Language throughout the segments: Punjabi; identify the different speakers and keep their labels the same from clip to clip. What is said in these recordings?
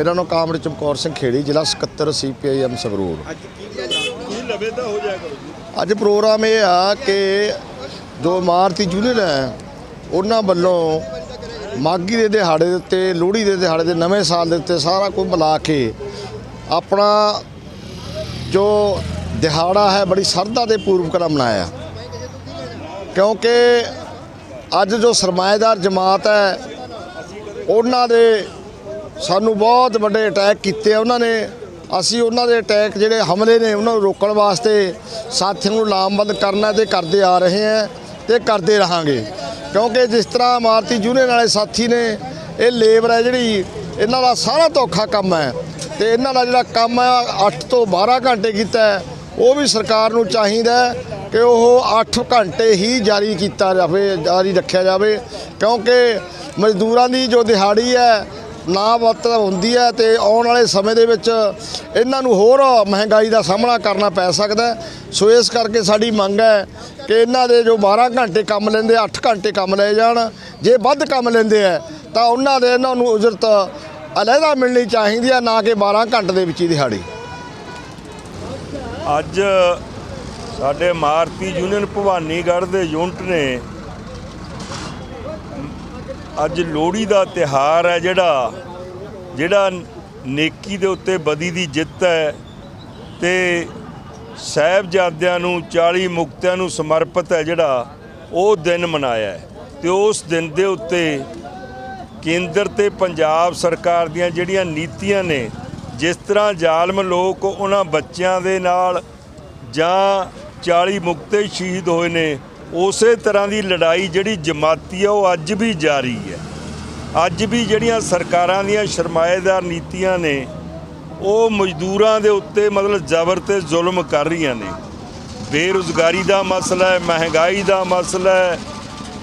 Speaker 1: ਮੇਰਾ ਨਾਮ ਕਾਮਰ ਚਮਕੌਰ ਸਿੰਘ ਖੇੜੀ ਜ਼ਿਲ੍ਹਾ ਸਕੱਤਰ ਸੀਪੀਆਈਐਮ ਸੰਗਰੂਰ।
Speaker 2: ਅੱਜ ਕੀ ਪ੍ਰੋਗਰਾਮ ਕੀ ਲਵੇ ਤਾਂ ਹੋ ਜਾਇਆ ਕਰੋ ਜੀ।
Speaker 1: ਅੱਜ ਪ੍ਰੋਗਰਾਮ ਇਹ ਆ ਕਿ ਜੋ ਇਮਾਰਤੀ ਯੂਨੀਅਨ ਹੈ ਉਹਨਾਂ ਵੱਲੋਂ ਮਾਗੀ ਦੇ ਦਿਹਾੜੇ ਦੇ ਉੱਤੇ ਲੋਹੜੀ ਦੇ ਦਿਹਾੜੇ ਦੇ ਨਵੇਂ ਸਾਲ ਦੇ ਉੱਤੇ ਸਾਰਾ ਕੁਝ ਮਿਲਾ ਕੇ ਆਪਣਾ ਜੋ ਦਿਹਾੜਾ ਹੈ ਬੜੀ ਸਰਦਾ ਦੇ ਪੂਰਵਕ ਨਾਲ ਮਨਾਇਆ। ਕਿਉਂਕਿ ਅੱਜ ਜੋ ਸਰਮਾਏਦਾਰ ਜਮਾਤ ਹੈ ਉਹਨਾਂ ਦੇ ਸਾਨੂੰ ਬਹੁਤ ਵੱਡੇ ਅਟੈਕ ਕੀਤੇ ਆ ਉਹਨਾਂ ਨੇ। ਅਸੀਂ ਉਹਨਾਂ ਦੇ ਅਟੈਕ ਜਿਹੜੇ ਹਮਲੇ ਨੇ, ਉਹਨਾਂ ਨੂੰ ਰੋਕਣ ਵਾਸਤੇ ਸਾਥੀਆਂ ਨੂੰ ਲਾਮਬੰਦ ਕਰਨਾ ਤੇ ਕਰਦੇ ਆ ਰਹੇ ਹਾਂ ਤੇ ਕਰਦੇ ਰਹਾਂਗੇ। ਕਿਉਂਕਿ ਜਿਸ ਤਰ੍ਹਾਂ ਇਮਾਰਤੀ ਯੂਨੀਅਨ ਵਾਲੇ ਸਾਥੀ ਨੇ, ਇਹ ਲੇਬਰ ਹੈ ਜਿਹੜੀ, ਇਹਨਾਂ ਦਾ ਸਾਰਾ ਧੋਖਾ ਕੰਮ ਹੈ। ਤੇ ਇਹਨਾਂ ਦਾ ਜਿਹੜਾ ਕੰਮ ਹੈ 8 ਤੋਂ 12 ਘੰਟੇ ਕੀਤਾ ਉਹ ਵੀ ਸਰਕਾਰ ਨੂੰ ਚਾਹੀਦਾ ਕਿ ਉਹ 8 ਘੰਟੇ ਹੀ ਜਾਰੀ ਕੀਤਾ ਜਾਵੇ, ਜਾਰੀ ਰੱਖਿਆ ਜਾਵੇ। ਕਿਉਂਕਿ ਮਜ਼ਦੂਰਾਂ ਦੀ ਜੋ ਦਿਹਾੜੀ ਹੈ ਨਾ ਵਤ ਹੁੰਦੀ ਹੈ ਤੇ ਆਉਣ ਵਾਲੇ ਸਮੇਂ ਦੇ ਵਿੱਚ ਇਹਨਾਂ ਨੂੰ ਹੋਰ ਮਹਿੰਗਾਈ ਦਾ ਸਾਹਮਣਾ ਕਰਨਾ ਪੈ ਸਕਦਾ ਸੋ ਇਸ ਕਰਕੇ ਸਾਡੀ ਮੰਗ ਹੈ ਕਿ ਇਹਨਾਂ ਦੇ ਜੋ 12 ਘੰਟੇ ਕੰਮ ਲੈਂਦੇ 8 ਘੰਟੇ ਕੰਮ ਲਏ ਜਾਣ। ਜੇ ਵੱਧ ਕੰਮ ਲੈਂਦੇ ਆ ਤਾਂ ਉਹਨਾਂ ਦੇ ਇਹਨਾਂ ਨੂੰ ਉਜਰਤ ਅਲੱਗਾ ਮਿਲਣੀ ਚਾਹੀਦੀ ਹੈ, ਨਾ ਕਿ 12 ਘੰਟੇ ਦੇ ਵਿੱਚ ਹੀ ਦਿਹਾੜੀ।
Speaker 2: ਅੱਜ ਸਾਡੇ ਮਾਰਤੀ ਯੂਨੀਅਨ ਭਵਾਨੀਗੜ੍ਹ ਦੇ ਯੂਨਿਟ ਨੇ ਅੱਜ ਲੋਹੜੀ ਦਾ ਤਿਹਾਰ ਹੈ ਜਿਹੜਾ ਜਿਹੜਾ ਨੇਕੀ ਦੇ ਉੱਤੇ ਬਦੀ ਦੀ ਜਿੱਤ ਹੈ ਤੇ ਸਾਹਿਬਜ਼ਾਦਿਆਂ ਨੂੰ 40 ਮੁਕਤਿਆਂ ਨੂੰ ਸਮਰਪਿਤ ਹੈ ਜਿਹੜਾ ਉਹ ਦਿਨ ਮਨਾਇਆ ਹੈ। ਤੇ ਉਸ ਦਿਨ ਦੇ ਉੱਤੇ ਕੇਂਦਰ ਤੇ ਪੰਜਾਬ ਸਰਕਾਰ ਦੀਆਂ ਜਿਹੜੀਆਂ ਨੀਤੀਆਂ ਨੇ, ਜਿਸ ਤਰ੍ਹਾਂ ਜ਼ਾਲਮ ਲੋਕ ਉਹਨਾਂ ਬੱਚਿਆਂ ਦੇ ਨਾਲ ਜਾਂ 40 ਮੁਕਤੇ ਸ਼ਹੀਦ ਹੋਏ ਨੇ ਉਸੇ ਤਰ੍ਹਾਂ ਦੀ ਲੜਾਈ ਜਿਹੜੀ ਜਮਾਤੀ ਆ, ਉਹ ਅੱਜ ਵੀ ਜਾਰੀ ਹੈ। ਅੱਜ ਵੀ ਜਿਹੜੀਆਂ ਸਰਕਾਰਾਂ ਦੀਆਂ ਸ਼ਰਮਾਏਦਾਰ ਨੀਤੀਆਂ ਨੇ, ਉਹ ਮਜ਼ਦੂਰਾਂ ਦੇ ਉੱਤੇ ਮਤਲਬ ਜ਼ਬਰ ਤੇ ਜ਼ੁਲਮ ਕਰ ਰਹੀਆਂ ਨੇ। ਬੇਰੁਜ਼ਗਾਰੀ ਦਾ ਮਸਲਾ ਹੈ, ਮਹਿੰਗਾਈ ਦਾ ਮਸਲਾ ਹੈ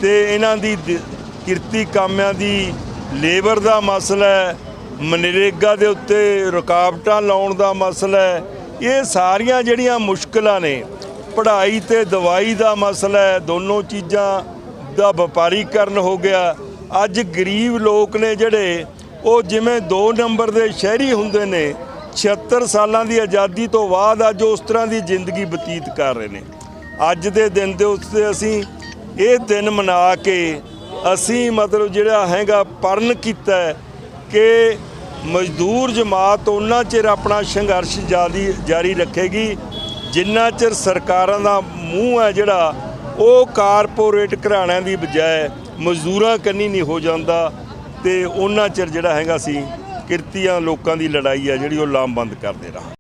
Speaker 2: ਤੇ ਇਹਨਾਂ ਦੀ ਕਿਰਤੀ ਕਾਮਿਆਂ ਦੀ ਲੇਬਰ ਦਾ ਮਸਲਾ ਹੈ, ਮਨਰੇਗਾ ਦੇ ਉੱਤੇ ਰੁਕਾਵਟਾਂ ਲਾਉਣ ਦਾ ਮਸਲਾ ਹੈ। ਇਹ ਸਾਰੀਆਂ ਜਿਹੜੀਆਂ ਮੁਸ਼ਕਲਾਂ ਨੇ ਪੜ੍ਹਾਈ ਤੇ ਦਵਾਈ ਦਾ ਮਸਲਾ ਹੈ, ਦੋਨੋਂ ਚੀਜ਼ਾਂ ਦਾ ਵਪਾਰੀਕਰਨ ਹੋ ਗਿਆ। ਅੱਜ ਗਰੀਬ ਲੋਕ ਨੇ ਜਿਹੜੇ, ਉਹ ਜਿਵੇਂ 2 ਨੰਬਰ ਦੇ ਸ਼ਹਿਰੀ ਹੁੰਦੇ ਨੇ 76 ਸਾਲਾਂ ਦੀ ਆਜ਼ਾਦੀ ਤੋਂ ਬਾਅਦ ਅੱਜ ਉਸ ਤਰ੍ਹਾਂ ਦੀ ਜ਼ਿੰਦਗੀ ਬਤੀਤ ਕਰ ਰਹੇ ਨੇ। ਅੱਜ ਦੇ ਦਿਨ ਦੇ ਉੱਤੇ ਅਸੀਂ ਇਹ ਦਿਨ ਮਨਾ ਕੇ ਅਸੀਂ ਮਤਲਬ ਜਿਹੜਾ ਹੈਗਾ ਪਰਨ ਕੀਤਾ ਕਿ ਮਜ਼ਦੂਰ ਜਮਾਤ ਉਹਨਾਂ ਚਿਰ ਆਪਣਾ ਸੰਘਰਸ਼ ਜਾਰੀ ਜਾਰੀ ਰੱਖੇਗੀ। ਜਿੰਨਾ ਚਿਰ ਸਰਕਾਰਾਂ ਦਾ ਮੂੰਹ ਹੈ ਜਿਹੜਾ, ਉਹ ਕਾਰਪੋਰੇਟ ਘਰਾਣਿਆਂ ਦੀ ਬਜਾਏ ਮਜ਼ਦੂਰਾਂ ਕੰਨੀ ਨਹੀਂ ਹੋ ਜਾਂਦਾ ਤੇ ਉਹਨਾਂ ਚਿਰ ਜਿਹੜਾ ਹੈਗਾ ਸੀ ਕਿਰਤੀਆਂ ਲੋਕਾਂ ਦੀ ਲੜਾਈ ਹੈ ਜਿਹੜੀ ਉਹ ਲਾਮਬੰਦ ਕਰਦੇ ਰਹਾਂ